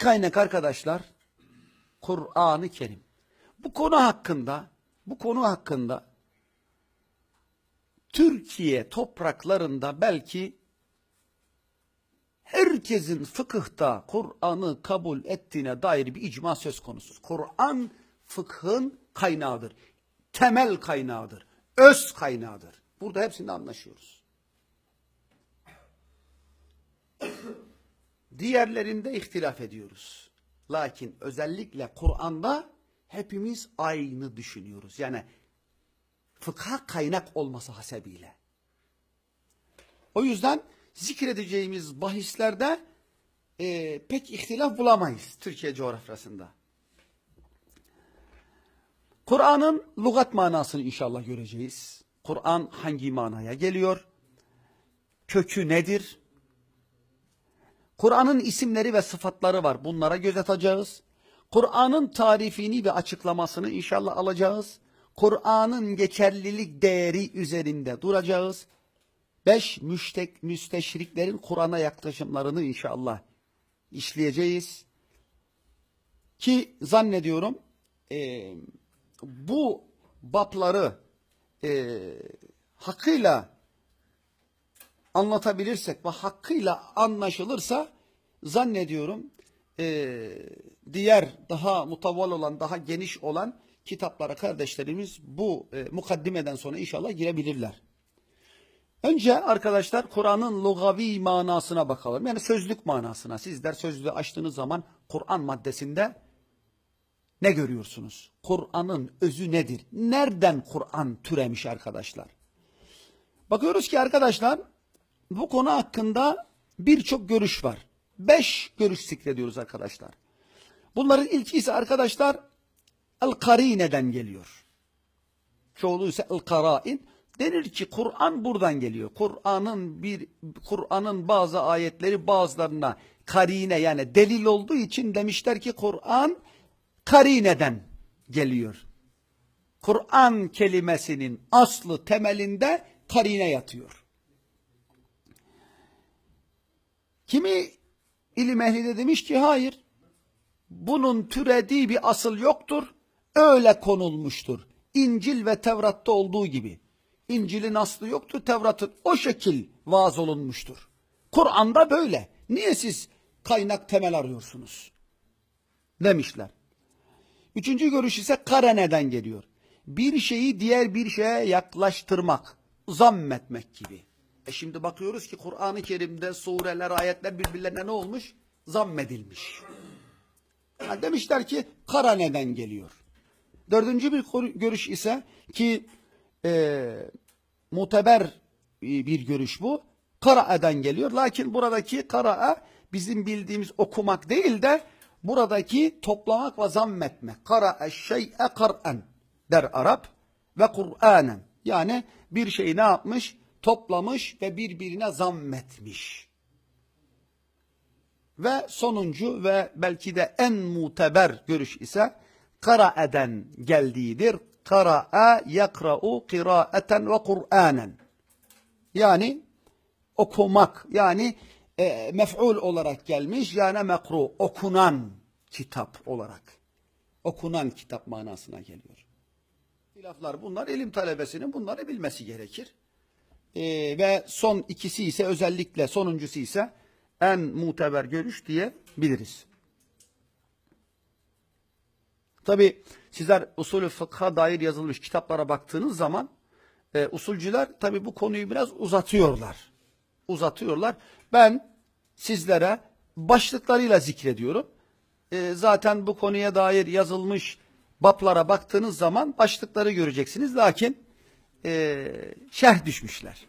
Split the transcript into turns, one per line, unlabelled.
kaynak arkadaşlar Kur'an-ı Kerim. Bu konu hakkında bu konu hakkında Türkiye topraklarında belki herkesin fıkıhta Kur'an'ı kabul ettiğine dair bir icma söz konusu. Kur'an fıkhın kaynağıdır. Temel kaynağıdır. Öz kaynağıdır. Burada hepsinde anlaşıyoruz. Diğerlerinde ihtilaf ediyoruz. Lakin özellikle Kur'an'da hepimiz aynı düşünüyoruz. Yani fıkha kaynak olması hasebiyle. O yüzden zikredeceğimiz bahislerde e, pek ihtilaf bulamayız Türkiye coğrafyasında. Kur'an'ın lügat manasını inşallah göreceğiz. Kur'an hangi manaya geliyor? Kökü nedir? Kur'an'ın isimleri ve sıfatları var. Bunlara göz atacağız. Kur'an'ın tarifini ve açıklamasını inşallah alacağız. Kur'an'ın geçerlilik değeri üzerinde duracağız. Beş, müştek, müsteşriklerin Kur'an'a yaklaşımlarını inşallah işleyeceğiz. Ki zannediyorum e, bu bapları e, hakkıyla anlatabilirsek ve hakkıyla anlaşılırsa zannediyorum e, diğer daha mutavval olan, daha geniş olan kitaplara kardeşlerimiz bu e, mukaddimeden sonra inşallah girebilirler. Önce arkadaşlar Kur'an'ın lugavi manasına bakalım. Yani sözlük manasına. Sizler sözlüğü açtığınız zaman Kur'an maddesinde ne görüyorsunuz? Kur'an'ın özü nedir? Nereden Kur'an türemiş arkadaşlar? Bakıyoruz ki arkadaşlar bu konu hakkında birçok görüş var. Beş görüş zikrediyoruz arkadaşlar. Bunların ilki ise arkadaşlar el-karine'den geliyor. Çoğulu ise el-karain. Denir ki Kur'an buradan geliyor. Kur'an'ın bir Kur'an'ın bazı ayetleri bazılarına karine yani delil olduğu için demişler ki Kur'an karineden geliyor. Kur'an kelimesinin aslı temelinde karine yatıyor. Kimi ilim ehli de demiş ki hayır. Bunun türediği bir asıl yoktur. Öyle konulmuştur. İncil ve Tevrat'ta olduğu gibi. İncil'in aslı yoktur. Tevrat'ın o şekil vaaz olunmuştur. Kur'an'da böyle. Niye siz kaynak temel arıyorsunuz? Demişler. Üçüncü görüş ise kareneden geliyor. Bir şeyi diğer bir şeye yaklaştırmak, zammetmek gibi. E şimdi bakıyoruz ki Kur'an-ı Kerim'de sureler, ayetler birbirlerine ne olmuş? Zammedilmiş. Yani demişler ki karaneden geliyor. Dördüncü bir görüş ise ki e, muteber e, bir görüş bu. Kara'den geliyor. Lakin buradaki kara'a bizim bildiğimiz okumak değil de buradaki toplamak ve zammetmek. Kara'a şey'e kar'en der Arap ve Kur'anen. Yani bir şeyi ne yapmış? Toplamış ve birbirine zammetmiş. Ve sonuncu ve belki de en muteber görüş ise kara'eden geldiğidir. Kara'a yakra'u kiraeten ve Kur'anen. Yani okumak yani e, mef'ul olarak gelmiş yani mekru okunan kitap olarak. Okunan kitap manasına geliyor. Hilaflar bunlar ilim talebesinin bunları bilmesi gerekir. E, ve son ikisi ise özellikle sonuncusu ise en muteber görüş diyebiliriz. Tabi sizler usulü fıkha dair yazılmış kitaplara baktığınız zaman e, usulcüler tabi bu konuyu biraz uzatıyorlar. Uzatıyorlar. Ben sizlere başlıklarıyla zikrediyorum. E, zaten bu konuya dair yazılmış baplara baktığınız zaman başlıkları göreceksiniz. Lakin e, şerh düşmüşler.